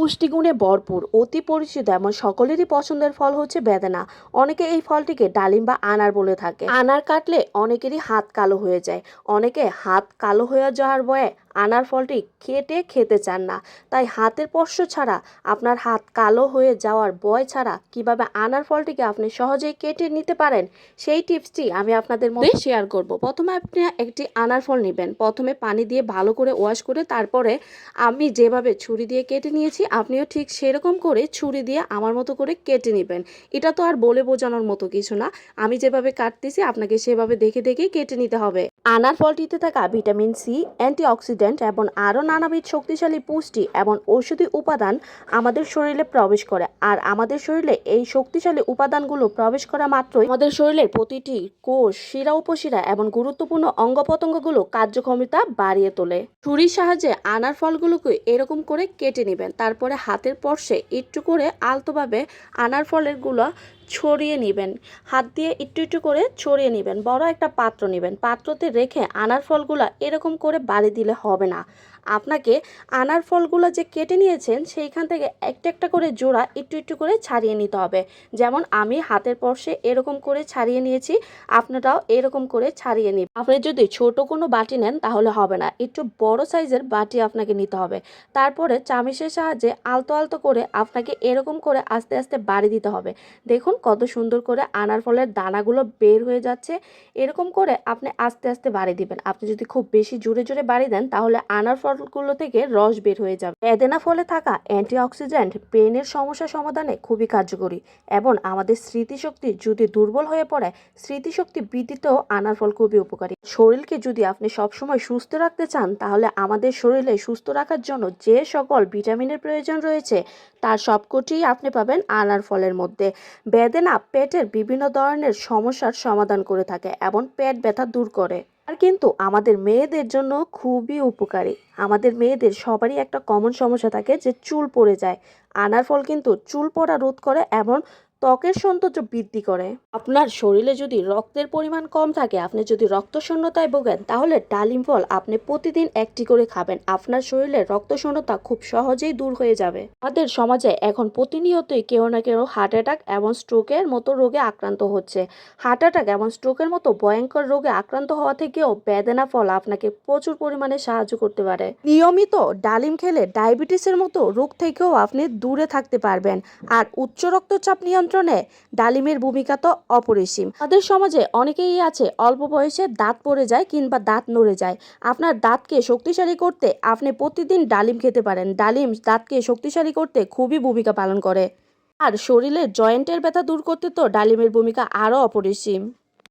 পুষ্টিগুণে ভরপুর, অতি পরিচিত এবং সকলেরই পছন্দের ফল হচ্ছে বেদানা। অনেকে এই ফলটিকে ডালিম বা আনার বলে থাকে। আনার কাটলে অনেকেরই হাত কালো হয়ে যায়। অনেকে হাত কালো হয়ে যাওয়ার ভয়ে আনার ফলটি কেটে খেতে চান না। তাই হাতের স্পর্শ ছাড়া আপনার হাত কালো হয়ে যাওয়ার বয় ছাড়া কীভাবে আনার ফলটিকে আপনি সহজেই কেটে নিতে পারেন সেই টিপসটি আমি আপনাদের মধ্যে শেয়ার করব। প্রথমে আপনি একটি আনার ফল নেবেন। প্রথমে পানি দিয়ে ভালো করে ওয়াশ করে তারপরে আমি যেভাবে ছুরি দিয়ে কেটে নিয়েছি আপনিও ঠিক সেরকম করে ছুরি দিয়ে আমার মতো করে কেটে নেবেন। এটা তো আর বলে বোঝানোর মতো কিছু না। আমি যেভাবে কাটতেছি আপনাকে সেভাবে দেখে দেখে কেটে নিতে হবে। আনার ফলটিতে থাকা ভিটামিন সি, অ্যান্টিঅক্সিডেন্ট এবং আরও নানাবিধ শক্তিশালী পুষ্টি এবং ঔষধি উপাদান আমাদের শরীরে প্রবেশ করে। আর আমাদের শরীরে এই শক্তিশালী উপাদানগুলো প্রবেশ করা মাত্রই আমাদের শরীরের প্রতিটি কোষ, শিরা, উপশিরা এবং গুরুত্বপূর্ণ অঙ্গ প্রত্যঙ্গগুলো কার্যক্ষমতা বাড়িয়ে তোলে। ছুরির সাহায্যে আনার ফলগুলোকে এরকম করে কেটে নেবেন। তারপরে হাতের পর্শে একটু করে আলতোভাবে আনার ফলেরগুলো ছড়িয়ে নেবেন। হাত দিয়ে একটু একটু করে ছড়িয়ে নেবেন। বড় একটা পাত্র নেবেন। পাত্রতে রেখে আনার ফলগুলো এরকম করে বাড়ি দিলে হবে না। আপনাকে আনার ফলগুলো যে কেটে নিয়েছেন, সেইখান থেকে একটা একটা করে জোড়া একটু একটু করে ছাড়িয়ে নিতে হবে। যেমন আমি হাতের পর্শে এরকম করে ছাড়িয়ে নিয়েছি, আপনারাও এরকম করে ছাড়িয়ে নিন আপনি যদি ছোট কোনো বাটি নেন, তাহলে হবে না। একটু বড় সাইজের বাটি আপনাকে নিতে হবে। তারপরে চামিচের সাহায্যে আলতো আলতো করে আপনাকে এরকম করে আস্তে আস্তে বাড়ি দিতে হবে। দেখুন কত সুন্দর করে আনার ফলের দানাগুলো বের হয়ে যাচ্ছে। এরকম করে আপনি আস্তে আস্তে বাড়ি দিবেন। আপনি যদি খুব বেশি জোরে জোরে বাড়ি দেন, তাহলে আনার ফলগুলো থেকে রস বের হয়ে যাবে। বেদেনা ফলে থাকা অ্যান্টিঅক্সিডেন্ট ব্রেনের সমস্যা সমাধানে খুবই কার্যকরী এবং আমাদের স্মৃতিশক্তি যদি দুর্বল হয়ে পড়ে, স্মৃতিশক্তি বৃদ্ধিতেও আনার ফল খুবই উপকারী। শরীরকে যদি আপনি সবসময় সুস্থ রাখতে চান, তাহলে আমাদের শরীরে সুস্থ রাখার জন্য যে সকল ভিটামিনের প্রয়োজন রয়েছে, তার সবকটিই আপনি পাবেন আনার ফলের মধ্যে। বেদেনা পেটের বিভিন্ন ধরনের সমস্যার সমাধান করে থাকে এবং পেট ব্যথা দূর করে। আর কিন্তু আমাদের মেয়েদের জন্য খুবই উপকারী। আমাদের মেয়েদের সবারই একটা কমন সমস্যা থাকে যে চুল পড়ে যায়। আনার ফল কিন্তু চুল পড়া রোধ করে এবং ত্বকের সৌন্দর্য বৃদ্ধি করে। আপনার শরীরে যদি রক্তের পরিমাণ কম থাকে, আপনি যদি রক্ত শূন্যতায় ভোগেন, তাহলে ডালিম ফল আপনি প্রতিদিন একটি করে খাবেন। আপনার শরীরে রক্ত শূন্যতা খুব সহজেই দূর হয়ে যাবে। আমাদের সমাজে এখন প্রতিনিয়তই কেউ না কেউ হার্ট অ্যাটাক এবং স্ট্রোকের মতো রোগে আক্রান্ত হচ্ছে। হার্ট অ্যাটাক এবং স্ট্রোকের মতো ভয়ঙ্কর রোগে আক্রান্ত হওয়া থেকেও বেদেনা ফল আপনাকে প্রচুর পরিমাণে সাহায্য করতে পারে। নিয়মিত ডালিম খেলে ডায়াবেটিসের মতো রোগ থেকেও আপনি দূরে থাকতে পারবেন। আর উচ্চ রক্তচাপ নিয়ন্ত্রণে ডালিমের ভূমিকা তো অপরিসীম। তাদের সমাজে অনেকেই আছে, অল্প বয়সে দাঁত পড়ে যায় কিংবা দাঁত নড়ে যায়। আপনার দাঁতকে শক্তিশালী করতে আপনি প্রতিদিন ডালিম খেতে পারেন। ডালিম দাঁতকে শক্তিশালী করতে খুবই ভূমিকা পালন করে। আর শরীরের জয়েন্টের ব্যথা দূর করতে তো ডালিমের ভূমিকা আরও অপরিসীম।